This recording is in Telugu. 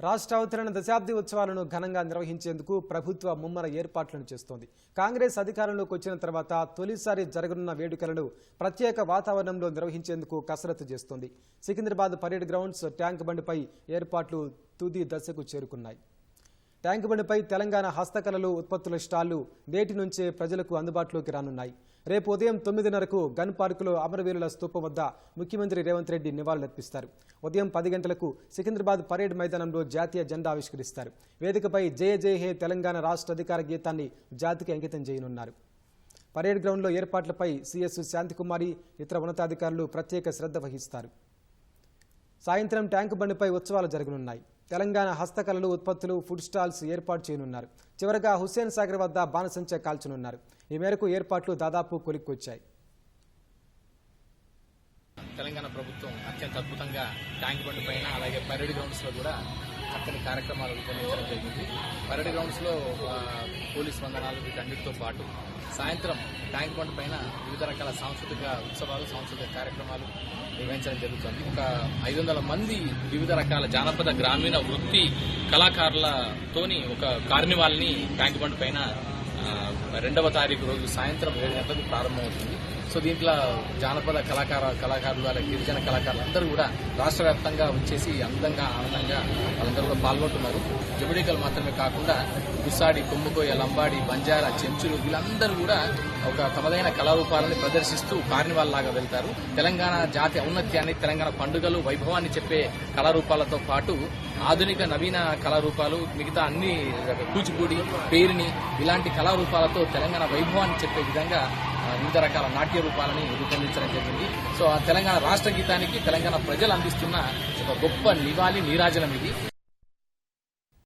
రాష్ట్ర అవతరణ దశాబ్ది ఉత్సవాలను ఘనంగా నిర్వహించేందుకు ప్రభుత్వ ముమ్మర ఏర్పాట్లను చేస్తోంది. కాంగ్రెస్ అధికారంలోకి వచ్చిన తర్వాత తొలిసారి జరగనున్న వేడుకలను ప్రత్యేక వాతావరణంలో నిర్వహించేందుకు కసరత్తు చేస్తోంది. సికింద్రాబాద్ పరేడ్ గ్రౌండ్స్ ట్యాంక్ బండిపై ఏర్పాట్లు తుది దశకు చేరుకున్నాయి. ట్యాంక్ బండిపై తెలంగాణ హస్తకళలు ఉత్పత్తుల స్టాళ్ళు నేటి నుంచే ప్రజలకు అందుబాటులోకి రానున్నాయి. రేపు ఉదయం తొమ్మిదిన్నరకు గన్ పార్కులో అమరవీరుల స్తూపం వద్ద ముఖ్యమంత్రి రేవంత్ రెడ్డి నివాళులర్పిస్తారు. ఉదయం పది గంటలకు సికింద్రాబాద్ పరేడ్ మైదానంలో జాతీయ జెండా ఆవిష్కరిస్తారు. వేదికపై జయ జయ హే తెలంగాణ రాష్ట్ర అధికార గీతాన్ని జాతికి అంకితం చేయనున్నారు. పరేడ్ గ్రౌండ్లో ఏర్పాట్లపై సీఎస్ శాంతికుమారి ఇతర ఉన్నతాధికారులు ప్రత్యేక శ్రద్ధ వహిస్తారు. సాయంత్రం ట్యాంకు బండిపై ఉత్సవాలు జరగనున్నాయి. తెలంగాణ హస్తకళలు ఉత్పత్తులు ఫుడ్ స్టాల్స్ ఏర్పాటు చేయనున్నారు. చివరగా హుస్సేన్ సాగర్ వద్ద బాణసంచ కాల్చనున్నారు. ఈ మేరకు ఏర్పాట్లు దాదాపు కొలిక్కొచ్చాయి. తెలంగాణ ప్రభుత్వం అత్యంత అద్భుతంగా ట్యాంక్ బండ్ పైన అలాగే పరేడ్ గ్రౌండ్స్లో కూడా చక్కని కార్యక్రమాలు రూపొందించడం జరిగింది. పరేడ్ గ్రౌండ్స్లో పోలీస్ వందనాలు వీటన్నిటితో పాటు సాయంత్రం ట్యాంక్ బండ్ పైన వివిధ రకాల సాంస్కృతిక ఉత్సవాలు సాంస్కృతిక కార్యక్రమాలు నిర్వహించడం జరుగుతుంది. ఒక ఐదు వందల మంది వివిధ రకాల జానపద గ్రామీణ వృత్తి కళాకారులతోని ఒక కార్నివాల్ని ట్యాంక్ బండ్ పైన రెండవ తారీఖు రోజు సాయంత్రం ఏడు గంటలకు ప్రారంభమవుతుంది. సో దీంట్లో జానపద కళాకార కళాకారులు అలాగే గిరిజన కళాకారులు అందరూ కూడా రాష్ట్ర వ్యాప్తంగా వచ్చేసి అందంగా ఆనందంగా వాళ్ళందరూ కూడా పాల్గొంటున్నారు. జబడీకలు మాత్రమే కాకుండా గుసాడి కొమ్ముకోయ లంబాడి బంజారా చెంచులు వీళ్ళందరూ కూడా ఒక తమదైన కళారూపాలని ప్రదర్శిస్తూ కార్నివాల్ లాగా వెళ్తారు. తెలంగాణ జాతి ఔన్నత్యాన్ని తెలంగాణ పండుగలు వైభవాన్ని చెప్పే కళారూపాలతో పాటు ఆధునిక నవీన కళారూపాలు మిగతా అన్ని కూచిపూడి పేరిని ఇలాంటి కళారూపాలతో తెలంగాణ వైభవాన్ని చెప్పే విధంగా వివిధ రకాల నాట్య రూపాలని రూపొందించడం జరిగింది. సో ఆ తెలంగాణ రాష్ట్ర గీతానికి తెలంగాణ ప్రజలు అందిస్తున్న ఒక గొప్ప నివాళి నీరాజనం ఇది.